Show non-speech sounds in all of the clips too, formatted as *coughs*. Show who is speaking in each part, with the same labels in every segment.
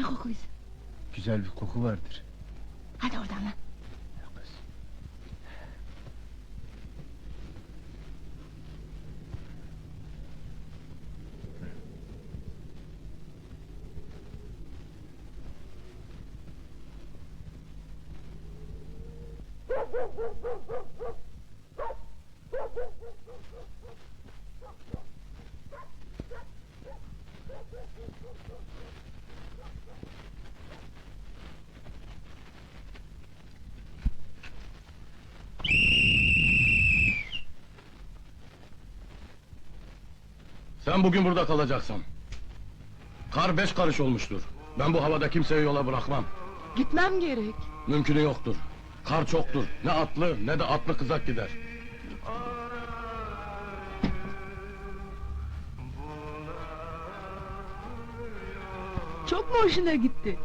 Speaker 1: Ne kokuysa?
Speaker 2: Güzel bir koku vardır.
Speaker 1: Hadi oradan lan. *laughs*
Speaker 3: Sen bugün burada kalacaksın. Kar beş karış olmuştur. Ben bu havada kimseyi yola bırakmam.
Speaker 1: Gitmem gerek.
Speaker 3: Mümkünü yoktur. Kar çoktur. Ne atlı ne de atlı kızak gider.
Speaker 1: Çok mu hoşuna gitti?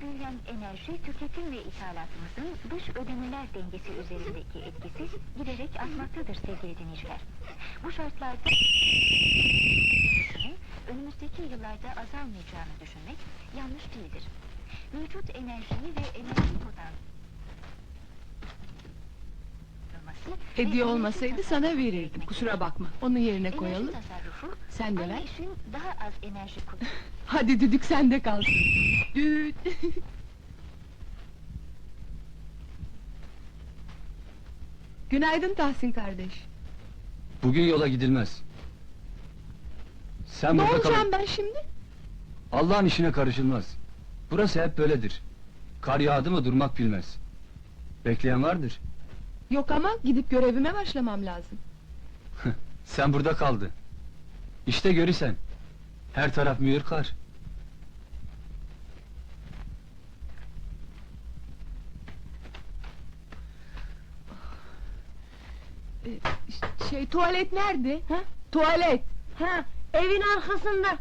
Speaker 4: Büyüyen enerji tüketim ve ithalatımızın dış ödemeler dengesi üzerindeki etkisi giderek artmaktadır sevgili dinleyiciler. Bu şartlarda önümüzdeki yıllarda azalmayacağını düşünmek yanlış değildir. Mevcut enerjiyi ve enerji potansiyeli
Speaker 1: Hediye olmasaydı sana verirdim. Kusura bakma. Onu yerine koyalım. Sen de ver.
Speaker 4: daha az enerji. *laughs*
Speaker 1: Hadi düdük sende kalsın. Düt. Günaydın Tahsin kardeş.
Speaker 2: Bugün yola gidilmez. Sen
Speaker 1: Ne
Speaker 2: burada kal.
Speaker 1: olacağım ben şimdi?
Speaker 2: Allah'ın işine karışılmaz. Burası hep böyledir. Kar yağdı mı durmak bilmez. Bekleyen vardır.
Speaker 1: Yok ama gidip görevime başlamam lazım.
Speaker 2: Sen burada kaldı. İşte görürsen. Her taraf mühür kar.
Speaker 1: Tuvalet nerede? Ha? Tuvalet. Ha, evin arkasında.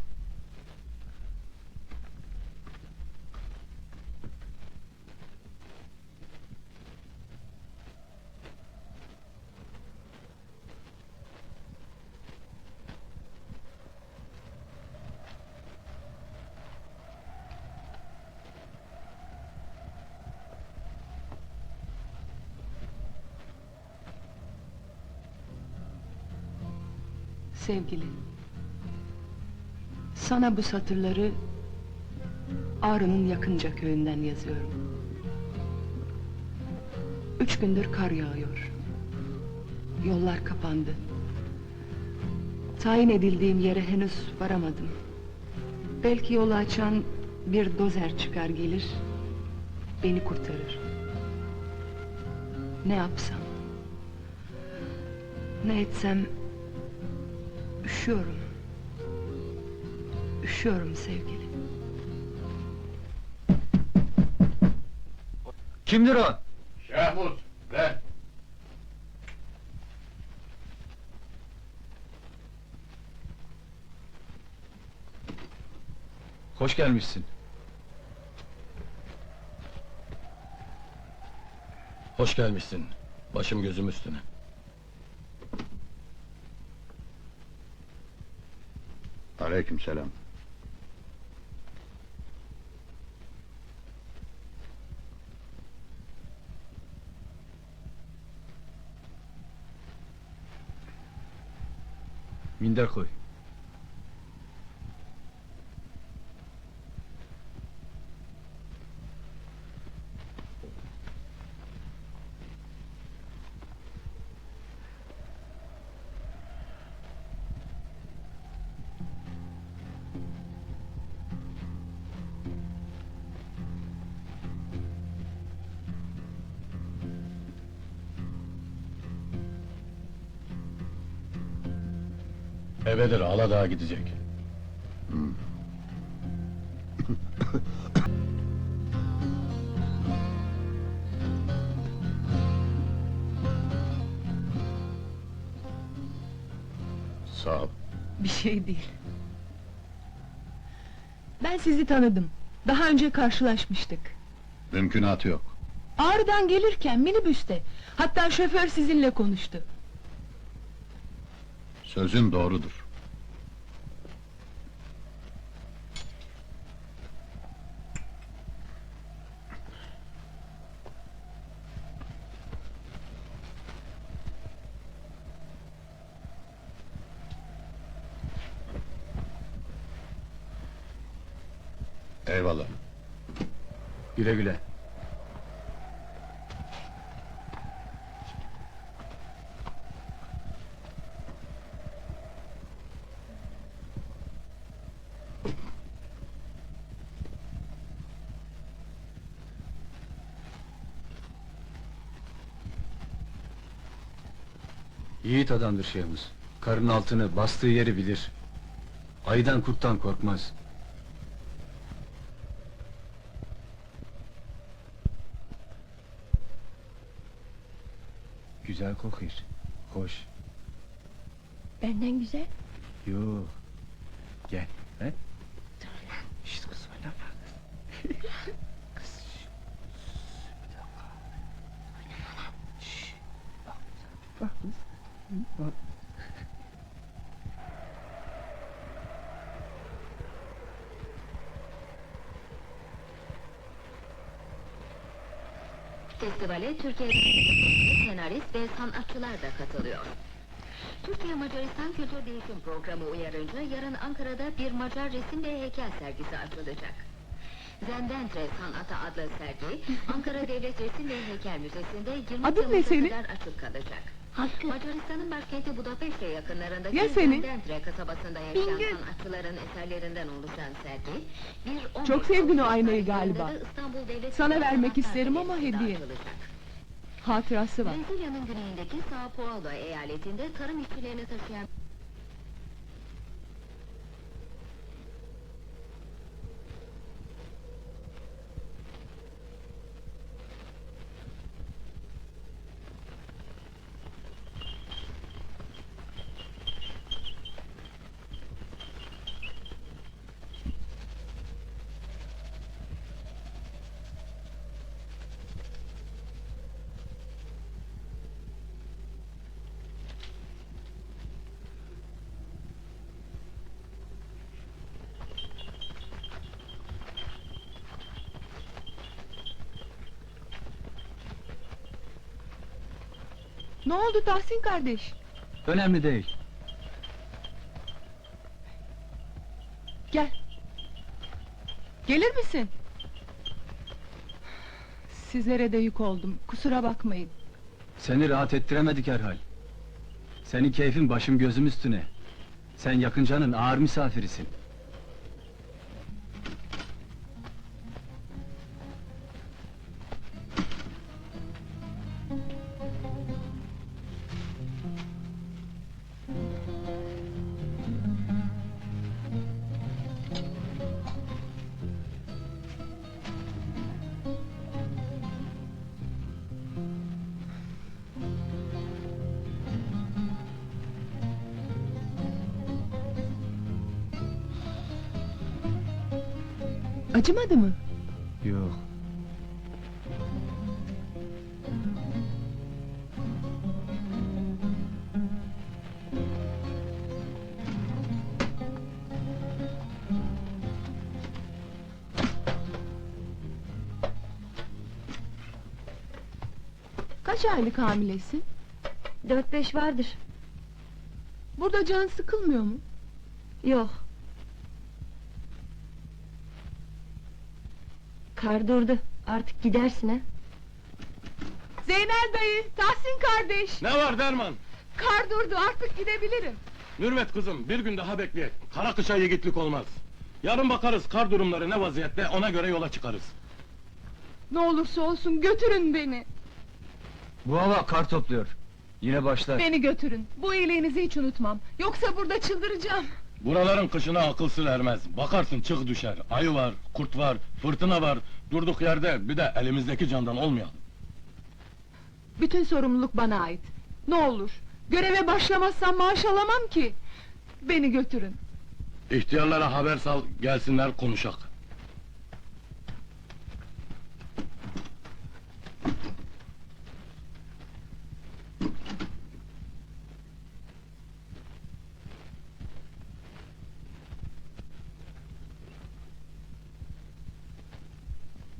Speaker 1: Sevgili. Sana bu satırları Ağrı'nın yakınca köyünden yazıyorum. Üç gündür kar yağıyor. Yollar kapandı. Tayin edildiğim yere henüz varamadım. Belki yolu açan bir dozer çıkar gelir, beni kurtarır. Ne yapsam? Ne etsem Üşüyorum. Üşüyorum sevgili.
Speaker 2: Kimdir o?
Speaker 3: Şehmuz, ver.
Speaker 2: Hoş gelmişsin.
Speaker 3: Hoş gelmişsin. Başım gözüm üstüne.
Speaker 5: Aleykümselam.
Speaker 2: Minder koy.
Speaker 3: Evedir Aladağ'a gidecek. *coughs*
Speaker 5: Sağ ol.
Speaker 1: Bir şey değil. Ben sizi tanıdım. Daha önce karşılaşmıştık.
Speaker 5: Mümkünatı yok.
Speaker 1: Ağrı'dan gelirken minibüste. Hatta şoför sizinle konuştu.
Speaker 5: Sözün doğrudur. Eyvallah.
Speaker 2: Güle güle. Yiğit adamdır şeyhimiz. Karın altını, bastığı yeri bilir. Aydan kurttan korkmaz. Güzel kokuyor. Hoş.
Speaker 6: Benden güzel.
Speaker 2: Yok. Gel.
Speaker 7: Festivale Türkiye'den senarist ve sanatçılar da katılıyor. Türkiye Macaristan Kültür Değişim Programı uyarınca yarın Ankara'da bir Macar resim ve heykel sergisi açılacak. Zendentre Sanatı adlı sergi Ankara Devlet Resim ve Heykel Müzesi'nde 20
Speaker 1: Adın ne
Speaker 7: Temmuz'a
Speaker 1: senin?
Speaker 7: kadar açık kalacak.
Speaker 6: Hakkı.
Speaker 7: Macaristan'ın başkenti Budapeşte yakınlarındaki
Speaker 1: Ya senin?
Speaker 7: Zendentre kasabasında yaşayan
Speaker 1: Bingöl.
Speaker 7: sanatçıların eserlerinden oluşan sergi bir 15
Speaker 1: Çok sevdin o
Speaker 7: Ağustos
Speaker 1: aynayı galiba.
Speaker 7: de İstanbul Devlet
Speaker 1: Sana
Speaker 7: Sanat
Speaker 1: vermek isterim ama
Speaker 7: Galerisi'nde
Speaker 1: hediye.
Speaker 7: açılacak.
Speaker 1: Hatırası var.
Speaker 7: Brezilya'nın güneyindeki Sao Paulo eyaletinde tarım işçilerini taşıyan
Speaker 1: Ne oldu Tahsin kardeş?
Speaker 2: Önemli değil.
Speaker 1: Gel. Gelir misin? Sizlere de yük oldum. Kusura bakmayın.
Speaker 2: Seni rahat ettiremedik herhal. Senin keyfin başım gözüm üstüne. Sen yakıncanın ağır misafirisin.
Speaker 1: Acımadı mı?
Speaker 2: Yok.
Speaker 1: Kaç aylık hamilesin?
Speaker 6: Dört beş vardır.
Speaker 1: Burada can sıkılmıyor mu?
Speaker 6: Yok. Kar durdu. Artık gidersin ha.
Speaker 1: Zeynel dayı, Tahsin kardeş.
Speaker 3: Ne var derman?
Speaker 1: Kar durdu artık gidebilirim.
Speaker 3: Mürvet kızım bir gün daha bekleyek. Kara kışa yiğitlik olmaz. Yarın bakarız kar durumları ne vaziyette ona göre yola çıkarız.
Speaker 1: Ne olursa olsun götürün beni.
Speaker 2: Bu hava kar topluyor. Yine başlar.
Speaker 1: Beni götürün. Bu iyiliğinizi hiç unutmam. Yoksa burada çıldıracağım.
Speaker 3: Buraların kışına akıl sır ermez. Bakarsın çık düşer. Ayı var, kurt var, fırtına var. Durduk yerde bir de elimizdeki candan olmayalım.
Speaker 1: Bütün sorumluluk bana ait. Ne olur. Göreve başlamazsam maaş alamam ki. Beni götürün.
Speaker 3: İhtiyarlara haber sal, gelsinler konuşak.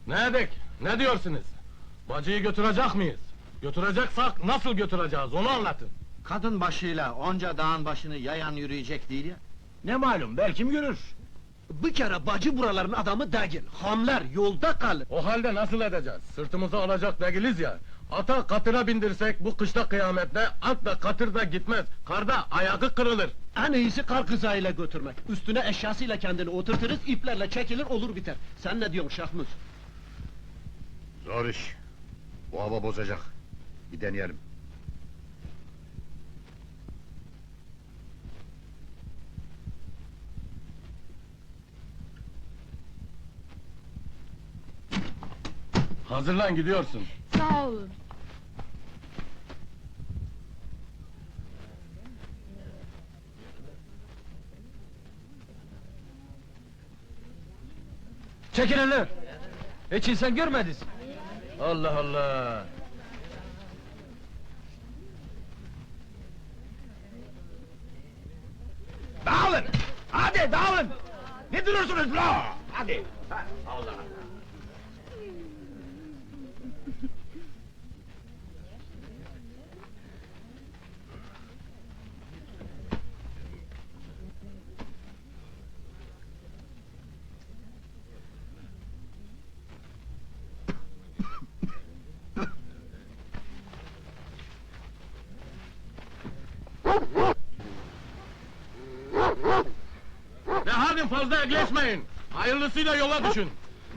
Speaker 3: Ne edek? Ne diyorsunuz? Bacıyı götürecek miyiz? Götüreceksak nasıl götüreceğiz onu anlatın.
Speaker 8: Kadın başıyla onca dağın başını yayan yürüyecek değil ya.
Speaker 9: Ne malum belki görür. Bir kere bacı buraların adamı değil. Hamler yolda kalır.
Speaker 3: O halde nasıl edeceğiz? Sırtımıza alacak değiliz ya. Ata katıra bindirsek bu kışta kıyamette at da katır da gitmez. Karda ayağı kırılır.
Speaker 9: En iyisi kar kızağıyla götürmek. Üstüne eşyasıyla kendini oturturuz, iplerle çekilir olur biter. Sen ne diyorsun Şahmuz?
Speaker 5: Zor iş. Bu hava bozacak. Bir deneyelim.
Speaker 3: Hazırlan gidiyorsun.
Speaker 1: Sağ olun.
Speaker 2: Çekil eller! Hiç insan görmediniz.
Speaker 3: Allah Allah!
Speaker 9: Dağılın! Hadi dağılın! Ne duruyorsunuz la? Hadi! Allah
Speaker 3: Ve hadi fazla ekleşmeyin. Hayırlısıyla yola düşün.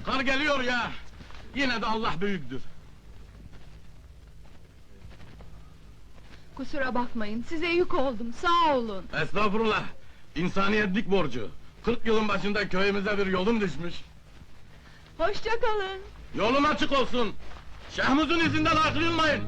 Speaker 3: Kar geliyor ya. Yine de Allah büyüktür.
Speaker 1: Kusura bakmayın, size yük oldum, sağ olun.
Speaker 3: Estağfurullah. İnsaniyetlik borcu. 40 yılın başında köyümüze bir yolum düşmüş.
Speaker 1: Hoşça kalın.
Speaker 3: Yolum açık olsun. Şehmuz'un izinden ayrılmayın.